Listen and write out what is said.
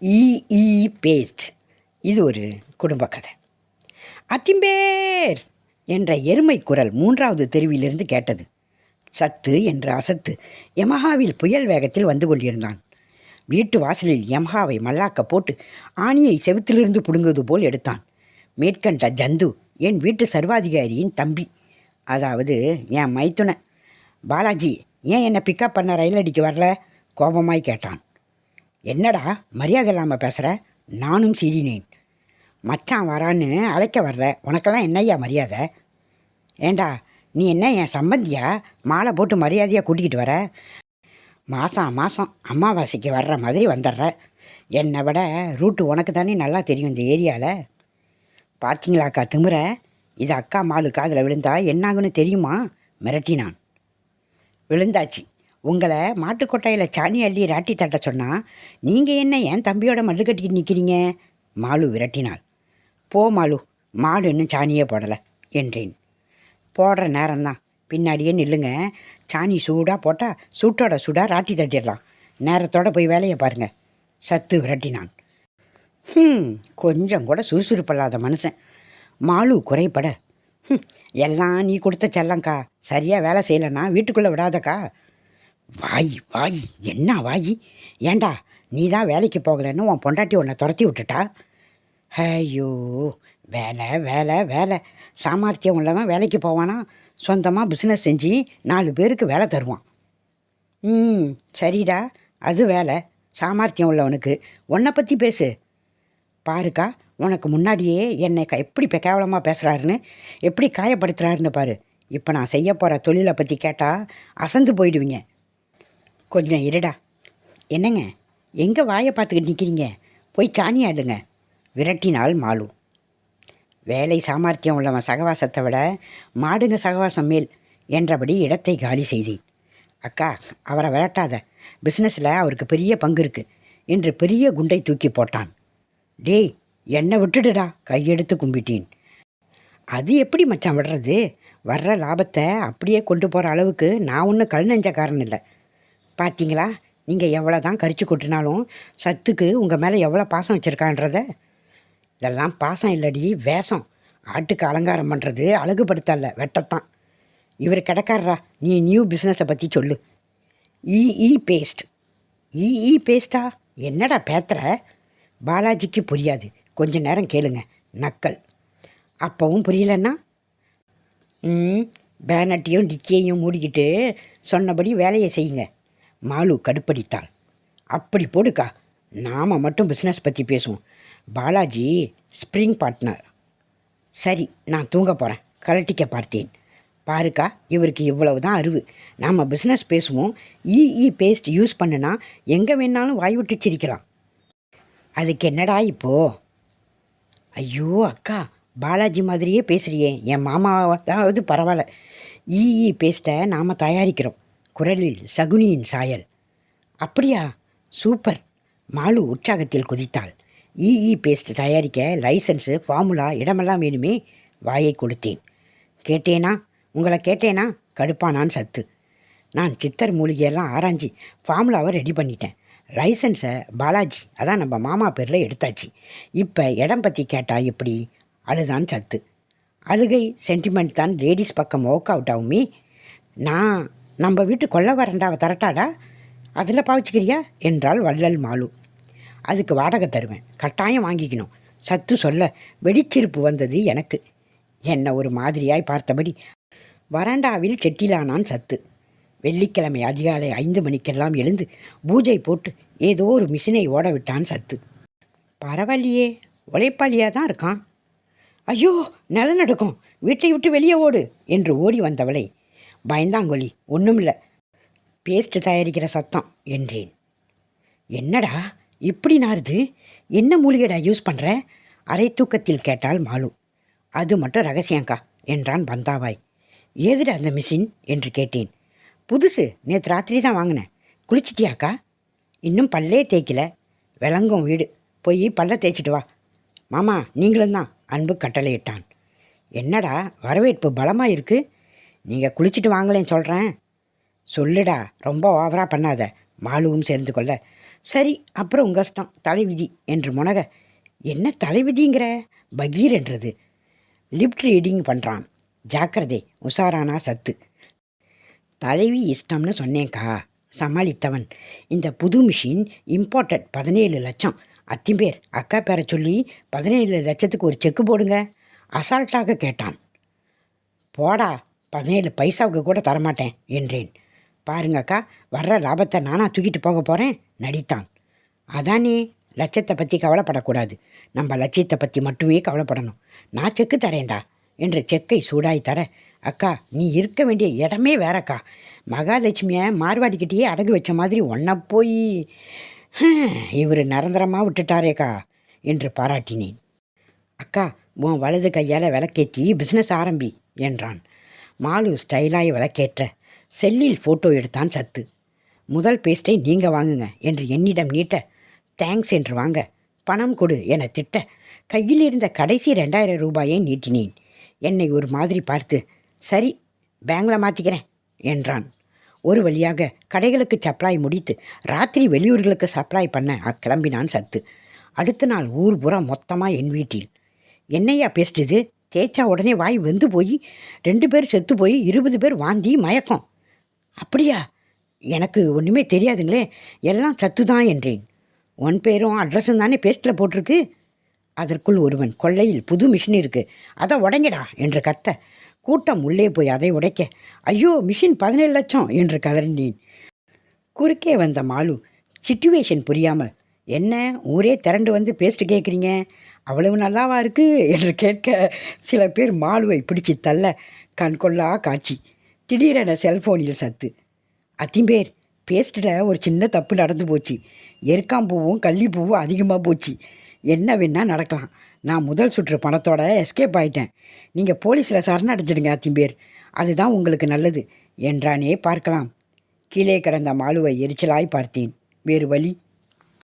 E paste. இது ஒரு குடும்ப கதை. அத்திம்பேர் என்ற எருமை குரல் மூன்றாவது தெருவிலிருந்து கேட்டது. சத்து என்ற அசத்து யமஹாவில் புயல் வேகத்தில் வந்து கொண்டிருந்தான். வீட்டு வாசலில் யமஹாவை மல்லாக்க போட்டு ஆணியை செவுத்திலிருந்து பிடுங்குவது போல் எடுத்தான். மேற்கண்ட ஜந்து என் வீட்டு சர்வாதிகாரியின் தம்பி. அதாவது என் மைத்துன. பாலாஜி ஏன் என்னை பிக்கப் பண்ண ரயில் அடிக்க வரல? கோபமாய் கேட்டான். என்னடா மரியாதை இல்லாமல் பேசுகிற நானும் சிரினேன் மச்சான் வரான்னு அழைக்க வர்ற. உனக்கெல்லாம் என்னய்யா மரியாதை? ஏண்டா நீ என்ன என் சம்பந்தியா? மாலை போட்டு மரியாதையாக கூட்டிக்கிட்டு வர? மாதம் மாதம் அமாவாசைக்கு வர்ற மாதிரி வந்துடுற. என்னை விட ரூட்டு உனக்கு தானே நல்லா தெரியும் இந்த ஏரியாவில் பார்த்தீங்களாக்கா திமுற இது அக்கா மாலு காதில் விழுந்தா என்னாகுன்னு தெரியுமா? மிரட்டினான். விழுந்தாச்சு. உங்களை மாட்டுக்கொட்டையில் சாணி அள்ளி ராட்டி தட்ட சொன்னால் நீங்கள் என்ன என் தம்பியோட மல்லு கட்டிக்கிட்டு நிற்கிறீங்க மாலு விரட்டினாள். போ மாலு மாடு இன்னும் சாணியே போடலை என்றேன். போடுற நேரம்தான். பின்னாடியே நில்லுங்க. சாணி சூடாக போட்டால் சூட்டோட சூடாக ராட்டி தட்டிடலாம். நேரத்தோட போய் வேலையை பாருங்க சத்து விரட்டினான். ம் கொஞ்சம் கூட சுறுசுறுப்பில்லாத மனுஷன். மாலு குறைபட ம் எல்லாம் நீ கொடுத்த செல்லங்க்கா சரியாக வேலை செய்யலைன்னா வீட்டுக்குள்ளே விடாதக்கா. வாய் வாய். என்ன வாய்? ஏண்டா நீ தான் வேலைக்கு போகலைன்னு உன் பொண்டாட்டி உன்னை துரத்தி விட்டுட்டா? ஐயோ வேலை வேலை வேலை. சாமர்த்தியம் உள்ளவன் வேலைக்கு போவானா? சொந்தமாக பிஸ்னஸ் செஞ்சு நாலு பேருக்கு வேலை தருவான். ம் சரிடா. அது வேலை. சாமர்த்தியம் உள்ளவனுக்கு. உன்னை பற்றி பேசு. பாருக்கா உனக்கு முன்னாடியே என்னை க எப்படி இப்போ கேவலமாக பேசுகிறாருன்னு எப்படி காயப்படுத்துகிறாருன்னு பாரு. இப்போ நான் செய்ய போகிற தொழிலை பற்றி கேட்டால் அசந்து போயிடுவீங்க. கொஞ்சம் இருடா. என்னங்க? எங்கே வாயை பார்த்துக்கிட்டு நிற்கிறீங்க போய் சாணி விரட்டினால் விரட்டினாள் மாலு. வேலை சாமர்த்தியம் உள்ளவன் சகவாசத்தை விட மாடுங்க சகவாசம் மேல் என்றபடி இடத்தை காலி செய்தேன் அக்கா அவரை விரட்டாத. பிஸ்னஸில் அவருக்கு பெரிய பங்கு இருக்கு. என்று பெரிய குண்டை தூக்கி போட்டான். டேய் என்னை விட்டுடுடா. கையெடுத்து கும்பிட்டேன். அது எப்படி மச்சான் விடுறது? வர்ற லாபத்தை அப்படியே கொண்டு போகிற அளவுக்கு நான் ஒன்றும் கல் நெஞ்சக்காரன் இல்லை. பார்த்தீங்களா நீங்கள் எவ்வளோ தான் கரிச்சு கொட்டினாலும் சத்துக்கு உங்கள் மேலே எவ்வளோ பாசம் வச்சுருக்கான்றத? இதெல்லாம் பாசம் இல்லடி வேஷம். ஆட்டுக்கு அலங்காரம் பண்ணுறது அழகுபடுத்தல வெட்டத்தான். இவர் கிடக்காரரா நீ நியூ பிஸ்னஸை பற்றி சொல்லு. இஇ பேஸ்ட் இஇ பேஸ்டா என்னடா பேத்துற? பாலாஜிக்கு புரியாது. கொஞ்ச நேரம் கேளுங்க. நக்கல். அப்பவும் புரியலன்னா? ம் பேனட்டையும் டிக்கியையும் மூடிக்கிட்டு சொன்னபடி வேலையை செய்யுங்க. மாலு கடுப்படித்தாள் அப்படி போடுக்கா நாம் மட்டும் பிஸ்னஸ் பற்றி பேசுவோம். பாலாஜி ஸ்ப்ரிங் பார்ட்னர் சரி நான் தூங்க போகிறேன் கலட்டிக்க பார்த்தேன். பாருக்கா இவருக்கு இவ்வளவு தான் அறிவு. நாம் பிஸ்னஸ் பேசுவோம். இஇ பேஸ்ட் யூஸ் பண்ணுனா எங்கே வேணாலும் வாய் விட்டு சிரிக்கலாம். அதுக்கு என்னடா இப்போ? ஐயோ அக்கா பாலாஜி மாதிரியே பேசுகிறியே என் மாமாவாவது பரவாயில்ல. இஇ பேஸ்ட்டை நாம் தயாரிக்கிறோம். குரலில் சகுனியின் சாயல். அப்படியா சூப்பர். மாலு உற்சாகத்தில் குதித்தாள். இஇ பேஸ்ட் தயாரிக்க லைசன்ஸு ஃபார்முலா இடமெல்லாம் வேணுமே வாயை கொடுத்தேன். கேட்டேனா? உங்களை கேட்டேனா? கடுப்பானான் சத்து. நான் சித்தர் மூலிகையெல்லாம் ஆராய்ஞ்சி ஃபார்முலாவை ரெடி பண்ணிட்டேன். லைசன்ஸை பாலாஜி அதான் நம்ம மாமா பேரில் எடுத்தாச்சு. இப்போ இடம் பற்றி கேட்டால் எப்படி? அழுதான் சத்து. அழுகை சென்டிமெண்ட் தான் லேடிஸ் பக்கம் ஒர்க் அவுட் ஆகுமே. நான் நம்ம வீட்டு கொல்ல வரண்டாவை தரட்டாடா? அதில் பாவிச்சுக்கிறியா? என்றாள் வள்ளல் மாலு. அதுக்கு வாடகை தருவேன். கட்டாயம் வாங்கிக்கணும். சத்து சொல்ல வெடிச்சிருப்பு வந்தது எனக்கு. என்னை ஒரு மாதிரியாய் பார்த்தபடி வராண்டாவில் செட்டிலானான் சத்து. வெள்ளிக்கிழமை அதிகாலை ஐந்து மணிக்கெல்லாம் எழுந்து பூஜை போட்டு ஏதோ ஒரு மிஷினை ஓட விட்டான் சத்து. பரவாயில்லையே உழைப்பாளியாக தான் இருக்கான். ஐயோ நிலநடுக்கம். வீட்டை விட்டு வெளியே ஓடு என்று ஓடி வந்தவளை பயந்தாங்குழி ஒன்றும் இல்லை பேஸ்ட் தயாரிக்கிற சத்தம் என்றேன். என்னடா இப்படி நாருது என்ன மூலிகைடா யூஸ் பண்ணுற அரை தூக்கத்தில் கேட்டால் மாலு. அது மட்டும் ரகசியங்கா என்றான் பந்தாவாய் ஏதுடா அந்த மிஷின்? என்று கேட்டேன். புதுசு நேற்று ராத்திரி தான் வாங்கினேன். குளிச்சிட்டியாக்கா? இன்னும் பல்லே தேய்க்கல. விளங்கும் வீடு. போய் பல்ல தேய்ச்சிட்டு வா. மாமா நீங்களும் தான் அன்பு கட்டளையிட்டான். என்னடா வரவேற்பு பலமாக இருக்குது நீங்கள் குளிச்சுட்டு வாங்களேன் சொல்கிறேன் சொல்லுடா ரொம்ப ஓவராக பண்ணாத. மாலுவும் சேர்ந்து கொள்ள சரி அப்புறம் உங்கள் கஷ்டம் தலைவிதி என்று முனக என்ன தலைவிதிங்கிற? பகீர் என்றது. லிப்ட் ரீடிங் பண்ணுறான் ஜாக்கிரதை உஷாரானா சத்து. தலைவி இஷ்டம்னு சொன்னேன்க்கா. சமாளித்தவன். இந்த புது மிஷின் இம்போர்ட்டட் பதினேழு லட்சம். அத்திம்பேர் அக்கா பேரை சொல்லி பதினேழு லட்சத்துக்கு ஒரு செக்கு போடுங்க. அசால்ட்டாக கேட்டான். போடா பதினேழு பைசாவுக்கு கூட தரமாட்டேன் என்றேன். பாருங்க அக்கா வர்ற லாபத்தை நானாக தூக்கிட்டு போக போகிறேன் நடித்தான். அதானே லட்சத்தை பற்றி கவலைப்படக்கூடாது. நம்ம லட்சியத்தை பற்றி மட்டுமே கவலைப்படணும். நான் செக்கு தரேன்டா என்ற செக்கை சூடாய் தர அக்கா நீ இருக்க வேண்டிய இடமே வேறக்கா. மகாலட்சுமியை மார்வாடிக்கிட்டேயே அடகு வச்ச மாதிரி ஒன்றை போய் இவர் நிரந்தரமாக விட்டுட்டாரேக்கா என்று பாராட்டினேன். அக்கா உன் வலது கையால் விளக்கேற்றி பிஸ்னஸ் ஆரம்பி என்றான். மாலு ஸ்டைலாய் விளக்கேற்ற செல்லில் ஃபோட்டோ எடுத்தான் சத்து. முதல் பேஸ்ட்டை நீங்கள் வாங்குங்க என்று என்னிடம் நீட்ட தேங்க்ஸ் என்று வாங்க பணம் கொடு என திட்ட கையில் இருந்த கடைசி ரெண்டாயிரம் ரூபாயை நீட்டினேன். என்னை ஒரு மாதிரி பார்த்து சரி பேங்கில் மாற்றிக்கிறேன் என்றான். ஒரு வழியாக கடைகளுக்கு சப்ளை முடித்து ராத்திரி வெளியூர்களுக்கு சப்ளை பண்ண அக்கிளம்பினான் சத்து. அடுத்த நாள் ஊர் புறம் மொத்தமாக என் வீட்டில். என்னையா இது? தேய்ச்சா உடனே வாய் வெந்து போய் ரெண்டு பேர் செத்து போய் இருபது பேர் வாந்தி மயக்கம். அப்படியா? எனக்கு ஒன்றுமே தெரியாதுங்களே. எல்லாம் சத்து தான் என்றேன். உன் பேரும் அட்ரஸும் தானே பேஸ்ட்டில் போட்டிருக்கு? அதற்குள் ஒருவன் கொள்ளையில் புது மிஷின் இருக்குது அதை உடைங்கடா என்று கத்த. கூட்டம் உள்ளே போய் அதை உடைக்க ஐயோ மிஷின் பதினேழு லட்சம் என்று கதறினேன். குறுக்கே வந்த மாலு சிட்டுவேஷன் புரியாமல் என்ன ஊரே திரண்டு வந்து பேஸ்ட் கேட்குறீங்க அவ்வளவு நல்லாவா இருக்கு? என்று கேட்க சில பேர் மாலுவை பிடிச்சி தள்ள கண்கொள்ளா காட்சி. திடீரென செல்போனில் சத்து. அத்திம்பேர் பேஸ்ட்டில் ஒரு சின்ன தப்பு நடந்து போச்சு. எருக்காம்பூவும் கள்ளிப்பூவும் அதிகமாக போச்சு. என்ன வேணால் நடக்கலாம். நான் முதல் சுற்று பணத்தோட எஸ்கேப் ஆயிட்டேன். நீங்கள் போலீஸில் சரணடைஞ்சிடுங்க அத்திம்பேர். அதுதான் உங்களுக்கு நல்லது என்றானே பார்க்கலாம். கீழே கிடந்த மாலுவை எரிச்சலாய் பார்த்தேன். வேறு வழி